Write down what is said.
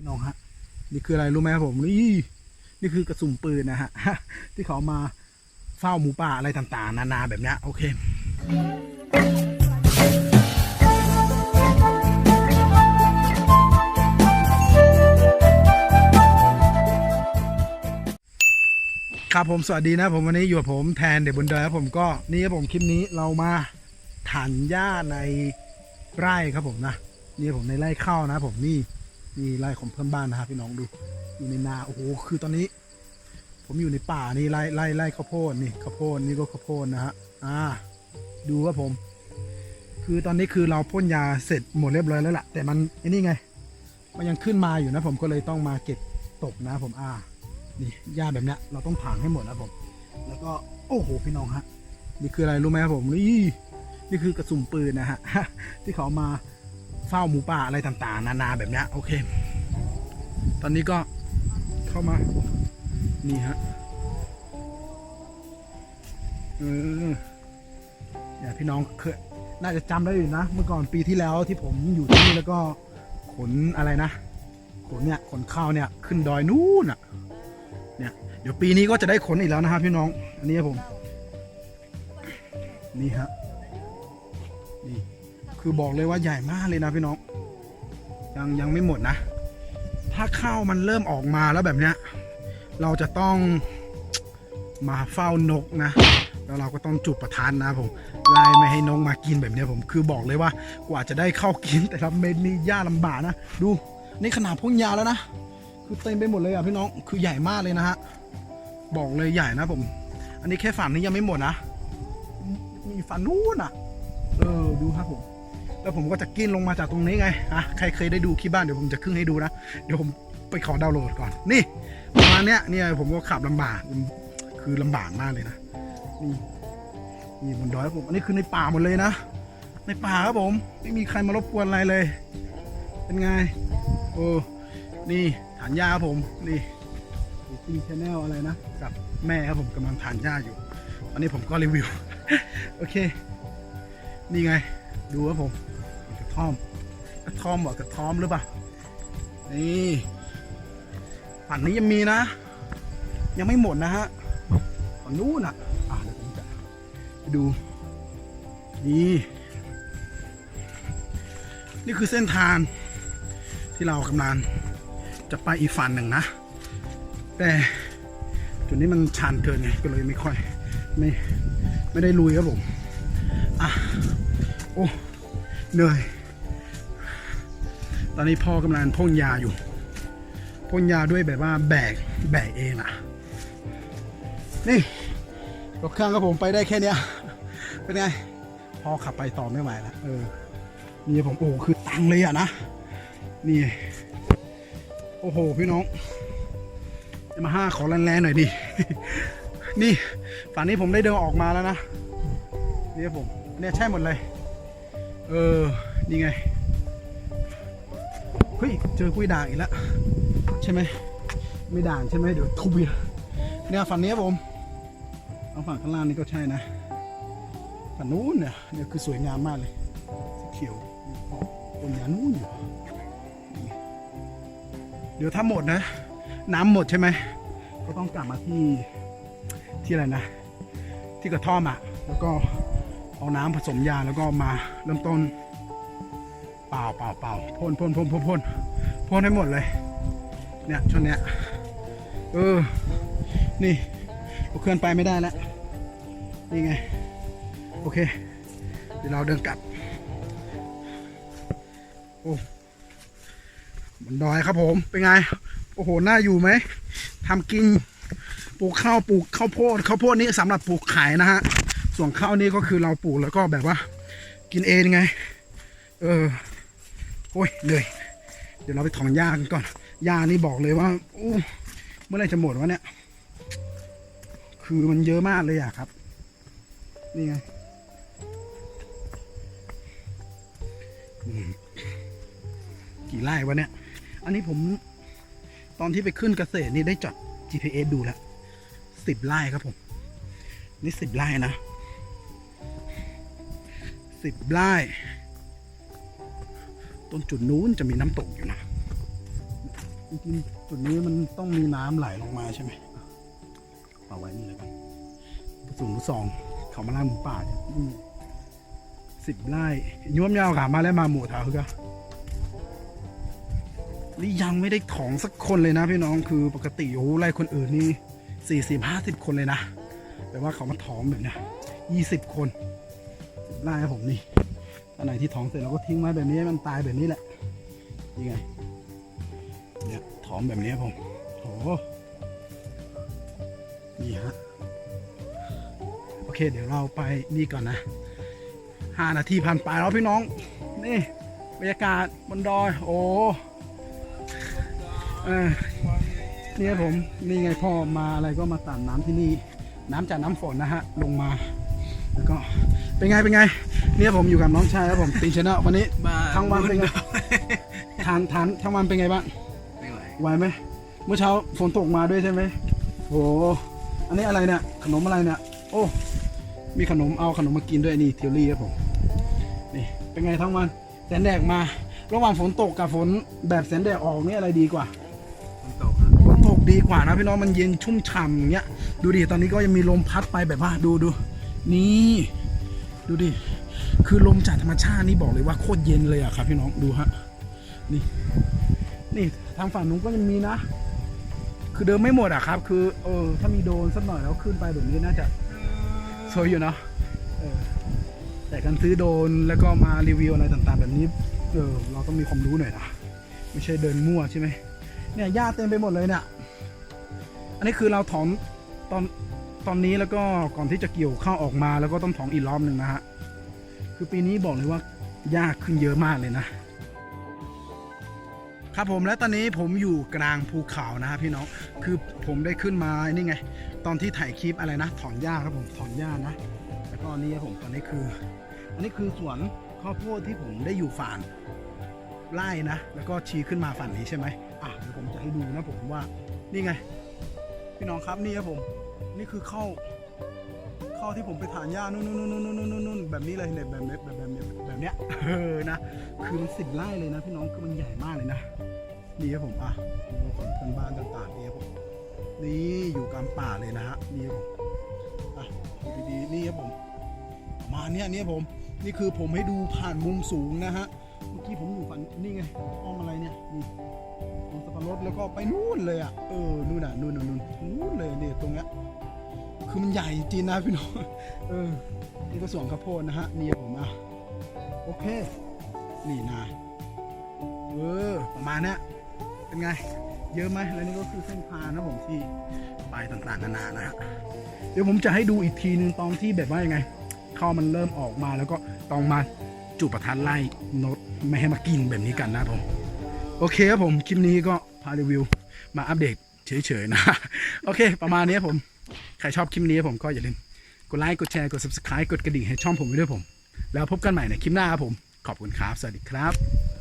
พี่น้องฮะ นี่คืออะไรรู้ไหมครับผมนี่นี่คือกระสุนปืนนะฮะที่เขามาเฝ้าหมูป่าอะไรต่างๆ นานาแบบนี้โอเคครับผมสวัสดีนะผมวันนี้อยู่กับผมแทนเด็กบนดอยครับผมก็นี่ครับผมคลิปนี้เรามาถานหญ้าในไร่ครับผมนะนี่ผมในไร่ข้าวนะผมนี่ นี่ไร่ของเพื่อนบ้านนะครับพี่น้องดูอยู่ในนาโอ้โหคือตอนนี้ ผมอยู่ในป่านี่ไร่ไร่ไร่ข้าวโพดนี่ข้าวโพดนี่ก็ข้าวโพดนะฮะอ่า ดูครับผม คือตอนนี้คือเราพ่นยาเสร็จหมดเรียบร้อยแล้วล่ะ แต่มันไอ้นี่ไง มันยังขึ้นมาอยู่นะ ผมก็เลยต้องมาเก็บตกนะผมอ่านี่หญ้าแบบเนี้ยเราต้องถางให้หมดนะผม แล้วก็โอ้โหพี่น้องฮะนี่คืออะไรรู้ไหมครับผมนี่นี่คือกระสุนปืนนะฮะที่เขามา เฝ้าหมูป่าอะไรต่างๆ นานาแบบเนี้ยโอเค ตอนนี้ก็เข้ามา นี่ฮะเออเนี่ยพี่น้องเคยน่าจะจำได้อยู่นะ เมื่อก่อนปีที่แล้วที่ผมอยู่ที่นี่แล้วก็ขนอะไรนะ ขนเนี่ยขนข้าวเนี่ยขึ้นดอยนู้นอะ เนี่ยเดี๋ยวปีนี้ก็จะได้ขนอีกแล้วนะครับพี่น้อง อันนี้ครับผม นี่ฮะ นี่ คือบอกเลยว่าใหญ่มากเลยนะพี่น้อง ยังยังไม่หมดนะ ถ้าข้าวมันเริ่มออกมาแล้วแบบเนี้ย เราจะต้องมาเฝ้านกนะ แล้วเราก็ต้องจุดประทานนะผมไล่ไม่ให้นกมากินแบบเนี้ยผมคือบอกเลยว่ากว่าจะได้เข้าวกินแต่ละเม็ดนี่ยากลำบากนะ ดูนี่ขนาดพ่นยาแล้วนะ คือเต็มไปหมดเลยอะพี่น้องคือใหญ่มากเลยนะฮะบอกเลยใหญ่นะผม อันนี้แค่ฝันนี้ยังไม่หมดนะ มีฝันนู้นอะ เออ ดูครับผม แล้วผมก็จะกินลงมาจากตรงนี้ไงอะใครเคยได้ดูคลิปบ้านเดี๋ยวผมจะขึ้นให้ดูนะเดี๋ยวผมไปขอดาวน์โหลดก่อนนี่ประมาณเนี้ยเนี่ยผมก็ขับลำบากคือลำบากมากเลยนะนี่นี่บนดอยครับผมอันนี้คือในป่าหมดเลยนะ ในป่าครับผม ไม่มีใครมารบกวนอะไรเลย เป็นไง โอ้นี่ฐานหญ้าครับผมนี่ซีชแนลอะไรนะกับแม่ครับผมกำลังทานหญ้าอยู่ตอนนี้ผมก็รีวิว โอเค นี่ไง ดูครับผมกระท่อมกระท่อมบอกกระท่อมหรือเปล่านี่ฝั่งนี้ยังมีนะ ยังไม่หมดนะฮะฝั่งนู้นอะอะเดี๋ยวผมจะดูนี่นี่คือเส้นทางที่เรากำลังจะไปอีกฝั่งหนึ่งนะ แต่จุดนี้มันชันเกินไงก็เลยไม่ค่อยไม่ไม่ได้ลุยครับผมอะ โอ้เหนื่อย ตอนนี้พ่อกำลังพ่นยาอยู่พ่นยาด้วยแบบว่าแบกแบกเองอะนี่รถเครื่องครับผมไปได้แค่เนี้ยเป็นไงพ่อขับไปต่อไม่ไหวแล้วเออนี่ผมโอ้คือตังเลยอะนะนี่โอ้โหพี่น้องจะมาห้าขอแรงๆหน่อยดินี่ฝั่งนี้ผมได้เดินออกมาแล้วนะนี่ผมเนี่ยใช่หมดเลย เออ นี่ไง เฮ้ย เจอกุ้ยด่างอีกแล้ว ใช่ไหม ไม่ด่างใช่ไหมเดี๋ยวทุบเนี่ยฝั่งนี้ผม เอาฝั่งข้างล่างนี่ก็ใช่นะฝั่งนู้นเนี่ยเนี่ยคือสวยงามมากเลยสีเขียวต้นยานู้นอยู่เดี๋ยวถ้าหมดนะ น้ำหมดใช่ไหม ก็ต้องกลับมาที่ที่อะไรนะ ที่กระท่อมอะ แล้วก็ เอาน้ำผสมยาแล้วก็มาเริ่มต้นเปล่าเปล่าเปล่าพ่นพ่นพ่นพ่นพ่นพ่นให้หมดเลย เนี่ยช่วงเนี้ยเออ นี่เราเคลื่อนไปไม่ได้แล้ว นี่ไง โอเค เดี๋ยวเราเดินกลับ โอ้บนดอยครับผม เป็นไง โอ้โห น่าอยู่ไหมทำกิน ปลูกข้าว ปลูกข้าวโพด ข้าวโพดนี้สำหรับปลูกขายนะฮะ ส่วนข้าวนี้ก็คือเราปลูกแล้วก็แบบว่า กินเองไง เออโอ้ยเหนื่อยเดี๋ยวเราไปถอนหญ้ากันก่อนหญ้านี่บอกเลยว่าอู้เมื่อไรจะหมดวะเนี่ย คือมันเยอะมากเลยอะครับ นี่ไงกี่ไร่วะเนี่ย อันนี้ผมตอนที่ไปขึ้นเกษตรนี่ได้จอด GPS ดูแล้วสิบไร่ครับผม นี่สิบไร่นะ สิบไร่ตรงจุดนู้นจะมีน้ำตกอยู่นะจริงๆจุดนี้มันต้องมีน้ำไหลลงมาใช่ไหมเอาไว้นี่เลยกันสูงสองเขามาล่าหมูป่าเนี่ยสิบไร่ยวมยาวขามาแล้วมาหมูเท้าคือก็นี่ยังไม่ได้ของสักคนเลยนะพี่น้องคือปกติโอ้ไร่คนอื่นนี่สี่สิบห้าสิบคนเลยนะ แต่ว่าเขามาท้องแบบเนี้ยยี่สิบคน ไร่ครับผมนี่อันไหนที่ท้องเสร็จเราก็ทิ้งไว้แบบนี้มันตายแบบนี้แหละยังไงเนี่ยท้องแบบนี้ผมโอ้โหนี่ฮะโอเค เดี๋ยวเราไปนี่ก่อนนะห้านาทีผ่านไปแล้วพี่น้อง นี่บรรยากาศบนดอย โอ้เออนี่ครับผมนี่ไงพ่อมาอะไรก็มาตัดน้ำที่นี่ น้ำจากน้ำฝนนะฮะลงมาแล้วก็ เป็นไงเป็นไง เนี่ยผมอยู่กับน้องชายครับผมตีชนะวันนี้มาทั้งวันเป็นไงทานทานทั้งวันเป็นไงบ้างไม่ไหวไหวไหมเมื่อเช้าฝนตกมาด้วยใช่ไหมโหอันนี้อะไรเนี่ยขนมอะไรเนี่ยโอ้มีขนมเอาขนมมากินด้วยนี่เทลลี่ครับผมนี่เป็นไงทั้งวันแสนแดกมา ระหว่างฝนตกกับฝนแบบแสนแดกออกนี่อะไรดีกว่ามันตกครับฝนตกดีกว่านะพี่น้องมันเย็นชุ่มฉ่ำอย่างเงี้ยดูดิตอนนี้ก็ยังมีลมพัดไปแบบว่าดูดูนี่ ดูดิ คือลมจากธรรมชาตินี่บอกเลยว่าโคตรเย็นเลยอะครับ พี่น้องดูฮะ นี่ นี่ทางฝั่งนู้นก็ยังมีนะ คือเดิมไม่หมดอะครับ คือเออถ้ามีโดนสักหน่อยแล้วขึ้นไปแบบนี้น่าจะสวยอยู่เนาะออแต่การซื้อโดนแล้วก็มารีวิวอะไรต่างๆ แบบนี้ เออเราต้องมีความรู้หน่อยนะ ไม่ใช่เดินมั่วใช่ไหมเนี่ยหญ้าเต็มไปหมดเลยเนี่ย อันนี้คือเราถอนตอน ตอนนี้แล้วก็ก่อนที่จะเกี่ยวข้าวออกมาแล้วก็ต้องถอนอีกรอบหนึ่งนะฮะคือปีนี้บอกเลยว่าหญ้าขึ้นเยอะมากเลยนะ ครับผมและตอนนี้ผมอยู่กลางภูเขานะฮะพี่น้องคือผมได้ขึ้นมานี่ไง ตอนที่ถ่ายคลิปอะไรนะ ถอนหญ้าครับผมถอนหญ้านะแล้วก็อันนี่ครับผมตอนนี้คืออันนี้คือสวนข้าวโพดที่ผมได้อยู่ฝ่านไล่นะ แล้วก็ชี้ขึ้นมาฝั่งนี้ใช่ไหมอะเดี๋ยวผมจะให้ดูนะผมว่านี่ไง พี่น้องครับนี่ครับผม นี่คือเข้าเข้าที่ผมไปถานหญ้านู่นนู่นนู่นนู่นนู่นนู่นแบบนี้เลยเนี่ยแบบแบบแบบแบบแบบเนี้ยเออนะคือมันสิบไร่เลยนะพี่น้องคือมันใหญ่มากเลยนะนี่ครับผมอะดูของเพื่อนบ้านต่างๆนี่ครับผมนี่อยู่กลางป่าเลยนะฮะนี่ครับผมอะดูดีๆนี่ครับผมมาเนี้ยเนี่ยผม นี่คือผมให้ดูผ่านมุมสูงนะฮะ กี้ผมอยู่ฝั่งนี่ไงอ้อมอะไรเนี่ยนี่ตรงสับปะรดแล้วก็ไปนู่นเลยอะเออนู่นอะนู่นนู่นนู่นนู่นเลยเนี่ยตรงเนี้ยคือมันใหญ่จริงนะพี่น้องเออนี่ก็สวนข้าวโพดนะฮะนี่ผมอะโอเค นี่นะเออประมาณนี้เป็นไง เยอะไหมแล้วนี่ก็คือเส้นทางนะผมที่ไปต่างๆนานานะฮะเดี๋ยวผมจะให้ดูอีกทีนึงตอนที่แบบว่ายังไงข้าวมันเริ่มออกมาแล้วก็ตองมา จุดประทัดไล่นดไม่ให้มากินแบบนี้กันนะผม โอเคครับผมคลิปนี้ก็พารีวิว มาอัปเดตเฉยๆนะ โอเค ประมาณนี้ผม ใครชอบคลิปนี้ผมก็อย่าลืมกดไลค์กดแชร์กด subscribe กดกระดิ่งให้ช่องผมไว้ด้วยผม แล้วพบกันใหม่ในคลิปหน้าครับผม ขอบคุณครับ สวัสดีครับ